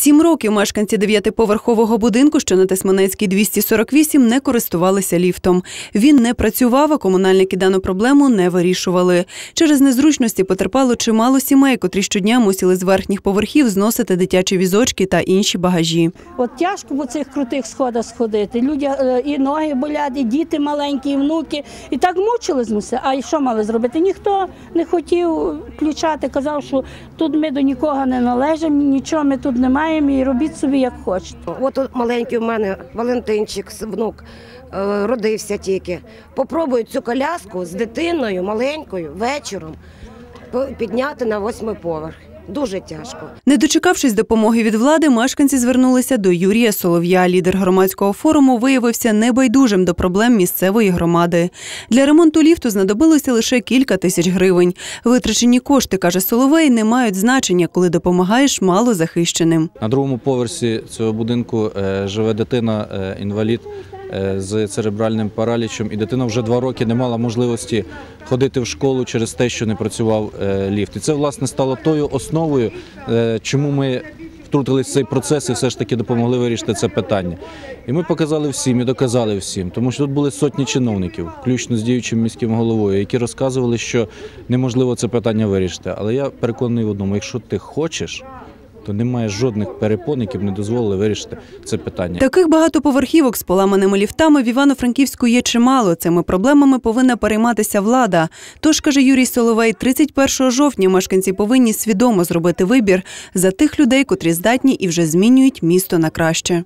Сім років мешканці дев'ятиповерхового будинку, що на Тисманецькій 248, не користувалися ліфтом. Він не працював, а комунальники дану проблему не вирішували. Через незручності потерпало чимало сімей, котрі щодня мусили з верхніх поверхів зносити дитячі візочки та інші багажі. От тяжко по цих крутих сходах сходити. Люди е, і ноги болять, і діти маленькі, і внуки. І так мучились ми все. А й що мали зробити? Ніхто не хотів включати, казав, що тут ми до нікого не належимо, нічого ми тут не маємо, і робіть собі як хочете. От маленький у мене Валентинчик, внук, е, родився тільки. Попробую цю коляску з дитиною маленькою вечором підняти на восьмий поверх. Дуже тяжко. Не дочекавшись допомоги від влади, мешканці звернулися до Юрія Солов'я. Лідер громадського форуму виявився небайдужим до проблем місцевої громади. Для ремонту ліфту знадобилося лише кілька тисяч гривень. Витрачені кошти, каже Соловей, не мають значення, коли допомагаєш малозахищеним. На другому поверсі цього будинку е, живе дитина, е, інвалід з церебральним паралічем, і дитина вже два роки не мала можливості ходити в школу через те, що не працював е, ліфт. І це власне стало тою основою, е, чому ми втрутились в цей процес і все ж таки допомогли вирішити це питання. І ми показали всім і доказали всім, тому що тут були сотні чиновників, включно з діючим міським головою, які розказували, що неможливо це питання вирішити. Але я переконаний в одному: якщо ти хочеш, то немає жодних перепон, які б не дозволили вирішити це питання. Таких багатоповерхівок з поламаними ліфтами в Івано-Франківську є чимало. Цими проблемами повинна перейматися влада. Тож, каже Юрій Соловей, 31 жовтня мешканці повинні свідомо зробити вибір за тих людей, котрі здатні і вже змінюють місто на краще.